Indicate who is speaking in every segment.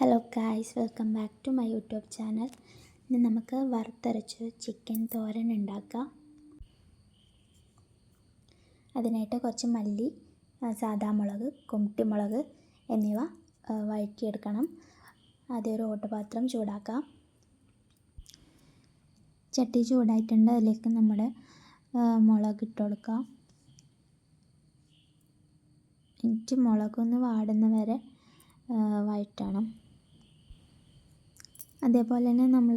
Speaker 1: Hello guys welcome back to my YouTube channel ഇന്ന് നമുക്ക് വറുത്തരച്ച് ചിക്കൻ തോരൻ ഉണ്ടാക്കാം. അതിനായിട്ട് കുറച്ച് മല്ലി സാദാ മുളക് കുമ്പിട്ടിമുളക് എന്നിവ വഴറ്റിയെടുക്കണം. ആദ്യം ഒരു ഓട്ടുപാത്രം ചൂടാക്കാം. ചട്ടി ചൂടായിട്ടുണ്ട് അതിലേക്ക് നമ്മുടെ മുളക് ഇട്ട് കൊടുക്കാം. എന്നിട്ട് മുളകൊന്ന് വാടുന്ന വരെ വഴറ്റണം. അതേപോലെ തന്നെ നമ്മൾ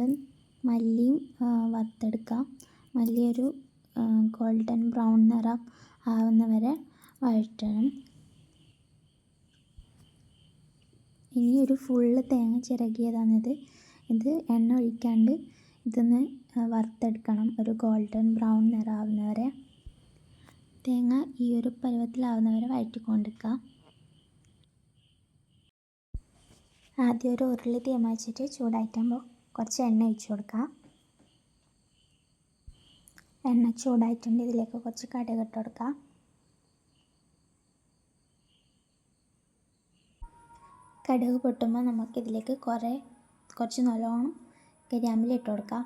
Speaker 1: മല്ലിയും വറുത്തെടുക്കുക മല്ലി ഒരു ഗോൾഡൻ ബ്രൗൺ നിറം ആവുന്ന വരെ വഴറ്റണം. ഇനി ഒരു ഫുള്ള് തേങ്ങ ചിരകിയതാണിത്. ഇത് എണ്ണ ഒഴിക്കാണ്ട് ഇതൊന്ന് വറുത്തെടുക്കണം. ഒരു ഗോൾഡൻ ബ്രൗൺ നിറമാവുന്ന വരെ തേങ്ങ ഈ ഒരു പരുവത്തിലാവുന്ന വരെ ആദ്യം ഒരു ഉരുളി തീമ വെച്ചിട്ട് ചൂടായിട്ടാകുമ്പോൾ കുറച്ച് എണ്ണ ഒഴിച്ചു കൊടുക്കാം. എണ്ണ ചൂടായിട്ടുണ്ട്. ഇതിലേക്ക് കുറച്ച് കടുക് ഇട്ട് കൊടുക്കാം. കടുക് പൊട്ടുമ്പോൾ നമുക്കിതിലേക്ക് കുറേ കുറച്ച് നല്ലോണം കരിയാമ്പില ഇട്ട് കൊടുക്കാം.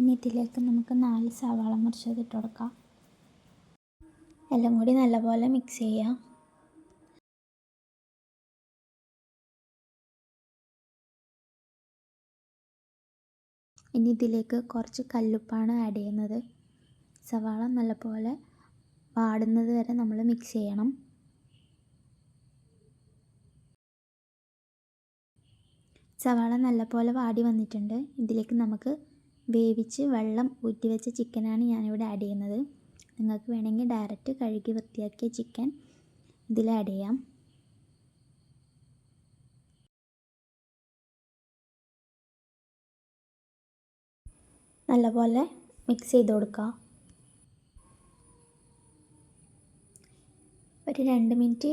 Speaker 1: ഇനി ഇതിലേക്ക് നമുക്ക് നാല് സവാള മുറിച്ചത് ഇട്ട് കൊടുക്കാം. എല്ലാം കൂടി നല്ലപോലെ മിക്സ് ചെയ്യാം. ഇനി ഇതിലേക്ക് കുറച്ച് കല്ലുപ്പാണ് ആഡ് ചെയ്യുന്നത്. സവാള നല്ലപോലെ വാടുന്നത് വരെ നമ്മൾ മിക്സ് ചെയ്യണം. സവാള നല്ലപോലെ വാടി വന്നിട്ടുണ്ട്. ഇതിലേക്ക് നമുക്ക് വേവിച്ച് വെള്ളം ഊറ്റി വെച്ച ചിക്കനാണ് ഞാനിവിടെ ആഡ് ചെയ്യുന്നത്. നിങ്ങൾക്ക് വേണമെങ്കിൽ ഡയറക്റ്റ് കഴുകി വൃത്തിയാക്കിയ ചിക്കൻ ഇതിൽ ആഡ് ചെയ്യാം. നല്ലപോലെ മിക്സ് ചെയ്ത് കൊടുക്കുക ഒരു രണ്ട് മിനിറ്റ്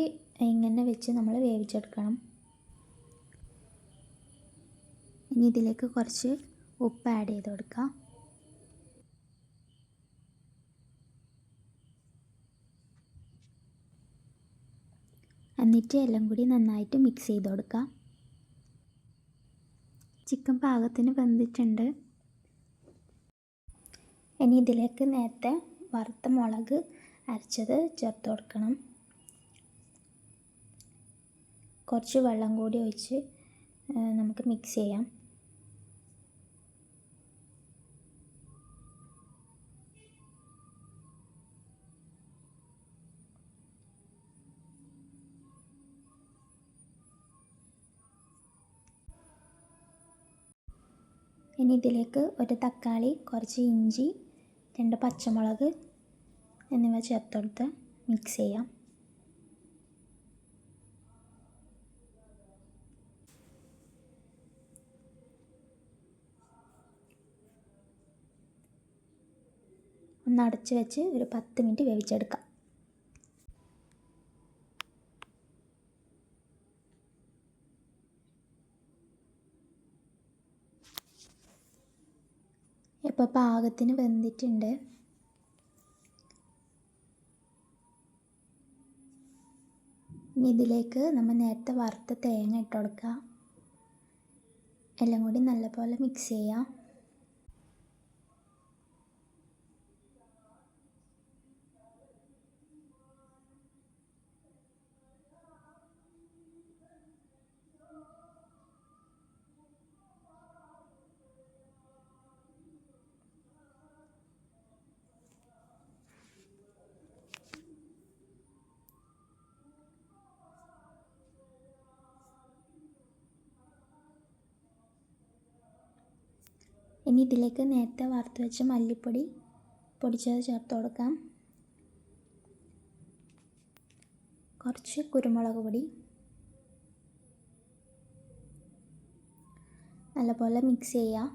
Speaker 1: ഇങ്ങനെ വെച്ച് നമ്മൾ വേവിച്ചെടുക്കണം. ഇനി ഇതിലേക്ക് കുറച്ച് ഉപ്പ് ആഡ് ചെയ്ത് കൊടുക്കാം. എന്നിട്ട് എല്ലാം കൂടി നന്നായിട്ട് മിക്സ് ചെയ്ത് കൊടുക്കാം. ചിക്കൻ പാകത്തിന് വെന്തിട്ടുണ്ട്. ഇനി ഇതിലേക്ക് നേരത്തെ വറുത്ത മുളക് അരച്ചത് ചേർത്ത് കൊടുക്കണം. കുറച്ച് വെള്ളം കൂടി ഒഴിച്ച് നമുക്ക് മിക്സ് ചെയ്യാം. ഇനി ഇതിലേക്ക് ഒരു തക്കാളി കുറച്ച് ഇഞ്ചി രണ്ട് പച്ചമുളക് എന്നിവ ചേർത്തെടുത്ത് മിക്സ് ചെയ്യാം. ഒന്ന് അടച്ച് വെച്ച് ഒരു പത്ത് മിനിറ്റ് വേവിച്ചെടുക്കാം. ഇപ്പോൾ പാകത്തിന് വെന്തിട്ടുണ്ട്. ഇനി ഇതിലേക്ക് നമ്മൾ നേരത്തെ വറുത്ത തേങ്ങ ഇട്ട് കൊടുക്കുക എല്ലാം കൂടി നല്ലപോലെ മിക്സ് ചെയ്യാം. ഇനി ഇതിലേക്ക് നേരത്തെ വറുത്ത് വെച്ച മല്ലിപ്പൊടി പൊടിച്ചത് ചേർത്ത് കൊടുക്കാം. കുറച്ച് കുരുമുളക് പൊടി. നല്ലപോലെ മിക്സ് ചെയ്യുക.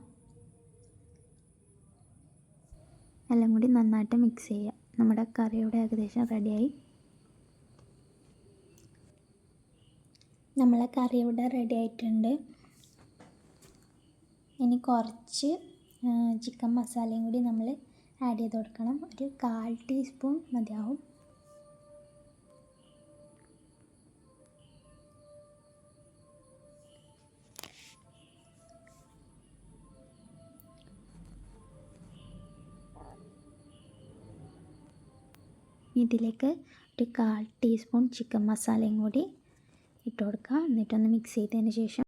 Speaker 1: എല്ലാം കൂടി നന്നായിട്ട് മിക്സ് ചെയ്യുക. നമ്മുടെ കറിയുടെ ഏകദേശം റെഡിയായി നമ്മളെ കറി ഇവിടെ റെഡി ആയിട്ടുണ്ട്. ഇനി കുറച്ച് ചിക്കൻ മസാലയും കൂടി നമ്മൾ ആഡ് ചെയ്ത് കൊടുക്കണം. ഒരു കാൽ ടീസ്പൂൺ മതിയാവും. ഇതിലേക്ക് ഒരു കാൽ ടീസ്പൂൺ ചിക്കൻ മസാലയും കൂടി ഇട്ട് കൊടുക്കുക എന്നിട്ടൊന്ന് മിക്സ് ചെയ്തതിന് ശേഷം